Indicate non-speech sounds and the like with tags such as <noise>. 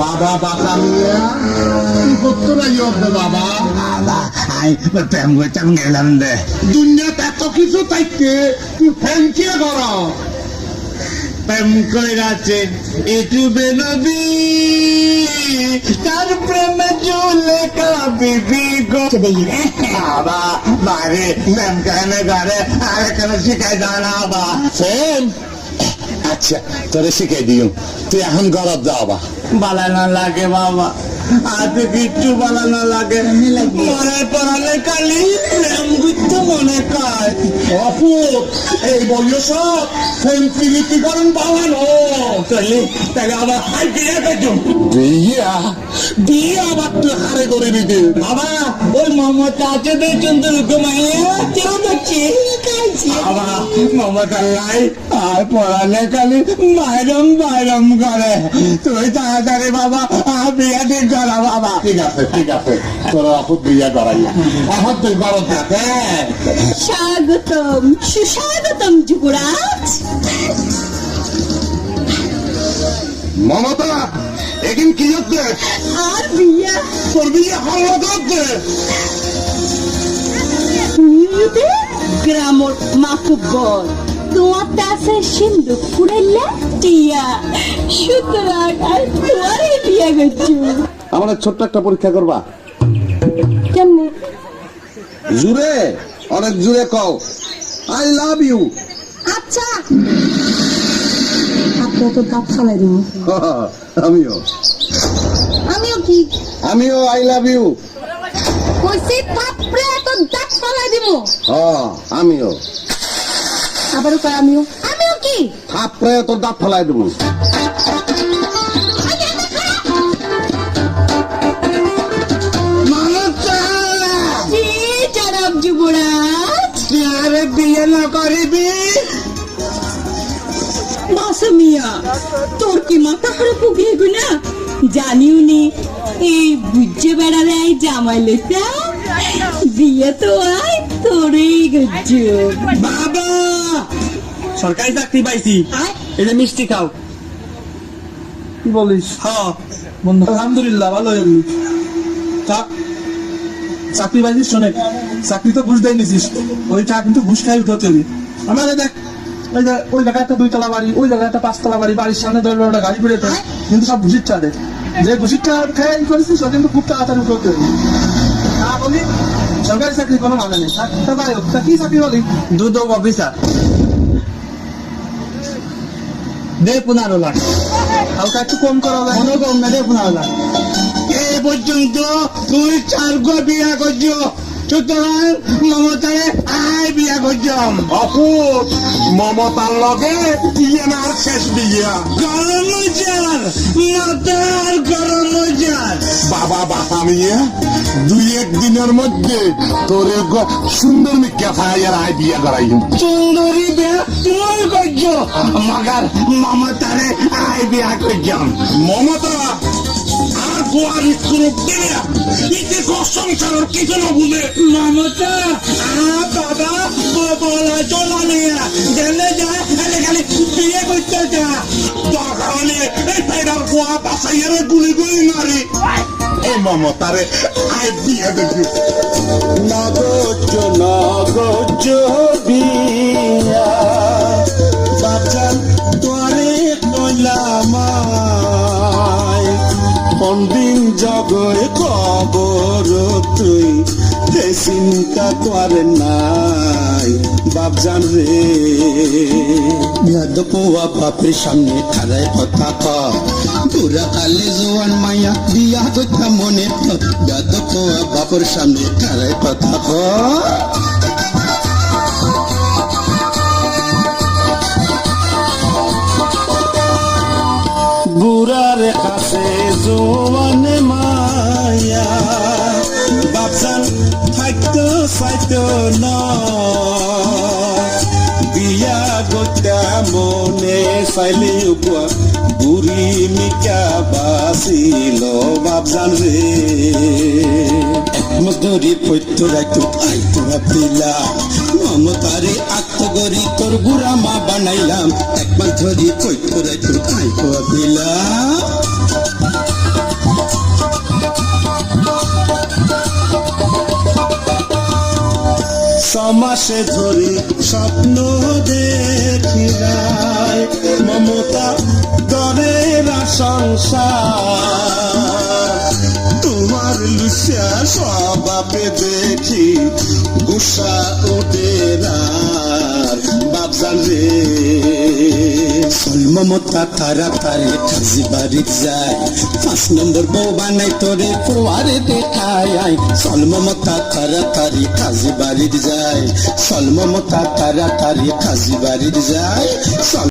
বাবা বাঁচা মিয়া। কি করতো না ইয়ে বাবা? বাবা আমি প্রেম করতাম গেলাম দে। দুনিয়াতে এত কিছু থাকতে তুই ফ্যানকে কর? প্রেম ইউটিউবে নবী তার প্রেমে চলে বিবি বারে প্রেম কেন করে? আর কেন শিখাই না বাবা। ফোন? আচ্ছা তোরে শিখাই দিও। তুই এখন গরব যাওয়া বালানো লাগে বাবা। কিচ্ছু বালানো লাগে। মনে পড়ালে কালি মনে কয়। অপুর এই বয়স ফোন তাকে আবার হাই ফিরে পেতো বিয়া বিয়া আবার তুই হারে করে দিতে বাবা ওই মমতা আছে দেখছেন তো ঘুমাইয়া কেউ দেখছি বাবা মমতা লাই আর পড়ালে খালি বাইরম বাইরম করে। তুই তাড়াতাড়ি বাবা আর বিয়া ঠিক করা বাবা। ঠিক আছে ঠিক আছে। তোর অপুর বিয়া করাইয়া এখন তুই গরব থাকে স্বাগতম সুস্বাগতম যুবরাজ। মমতা এদিন কি হচ্ছে? আর বিয়া? তোর বিয়ে হলো করতে গ্রামর মাকুব্বর তোমার কাছে সিন্ধুক ফুরাইলে টিয়া। সুতরাং আর তোমারে বিয়া করছ। আমাদের ছোট্ট একটা পরীক্ষা করবা। কেমনে? জুড়ে অনেক জুড়ে কও। আই লাভ ইউ আচ্ছা। আপনার তো দাঁত ফালাই দিব। <laughs> আমিও। আমিও কি? আমিও আই লাভ ইউ কইছি থাপড়ে তো দাঁত ফালাই দিব আমিও। আবারও কয় আমিও? আমিও কি? থাপড়ে তোর দাঁত ফেলাই দেবো জি জনাব যুবরাজ। আরে বিয়ে না করিবি। বাসা মিয়া তোর কি মাথা খারাপ গেল না? জানিও নি এই বুঝে বেড়ালে এই জামাই লেতা বিয়ে তো আয় তোরই গজ্জ। বাবা! সরকারি চাকরি পাইছি। এটা মিষ্টি খাও। কি বলিস? হ্যাঁ। বন্ধু। আলহামদুলিল্লাহ ভালো হয়ে চাকরি পাইছিস শোনে চাকরি তো ঘুষ দেয় নিছিস। ওই টাকা কিন্তু ঘুষ খাই উঠতে হবে আমাদের দেখ ওই ওই জায়গায় একটা দুইতলা বাড়ি ওই জায়গায় একটা পাঁচতলা বাড়ি বাড়ির সামনে ধরে একটা গাড়ি ফিরে কিন্তু সব ঘুষির টাকা দেয় যে ঘুষির টাকা খেয়ে ই করেছিস ও কিন্তু খুব তাড়াতাড়ি উঠতে হবে তা বলি। সরকারি চাকরি কোনো মানে নেই। তা- তা যাই হোক, তা কি চাকরি বলি দুধ অফিসার দে পনেরো লাখ। হালকা একটু কম করা যায় মনে কম না দে পনেরো লাখ। এ পর্যন্ত তুই চার গো বিয়া করছ সুতরাং মমতারে আয় বিয়া করছম অপুর মমতার লগে ইয়ে শেষ বিয়া। গরম বাবা বাসা নিয়ে দুই এক দিনের মধ্যে তোর সুন্দর মিক্কা ফায়ার আই বিয়া করাই। সুন্দরী বিয়া করছ মগার মমতারে আয় বিয়া করছম মমতা, আর সংসারের কিছু না বুঝে। মমতা বাবা চলা যায় বাসাইয়ারে গুলি গুলি মারি। এই মমতারে আই বিয়া দেখি। নগজ নগজ বিয়া বাচান তোরে কইলামাই পন্দিন জগয় কবর তুই। হে চিন্তা তোর নাই বাপজান রে পোয়া বাপের সামনে খারায় কথা ক বুড়া কালে জোয়ান মায়া বিয়া কথা মনে বিয়াদ পোয়া বাপের সামনে খারায় কথা ক বুড়ার কাছে জোয়ান মায়া ন বিয়া গোটা মনে চাইলে উপা বুড়ি মিকা বাছিল বাপজান রে মজদুরি পৈত্য রাখতো আই তোরা পিলা মমতারে আত্মগরি তোর বুড়া মা বানাইলাম। এক মাস ধরি পৈত্য রাখতো আই তোরা মাসে ধরে স্বপ্ন দেখি মমতা মমতা না সংসার। তোমার লুসিয়া স্বভাবে দেখি গুসা ওঠে বাবজান রে মমতা তাড়াতাড়ি কাজী বাড়ি যায় পাঁচ নম্বর বউ বানাই তোরে পোয়ারে দেখায় আই চল মমতা তাড়াতাড়ি কাজী বাড়ি যায় চল মমতা তাড়াতাড়ি কাজী বাড়ি যায় চল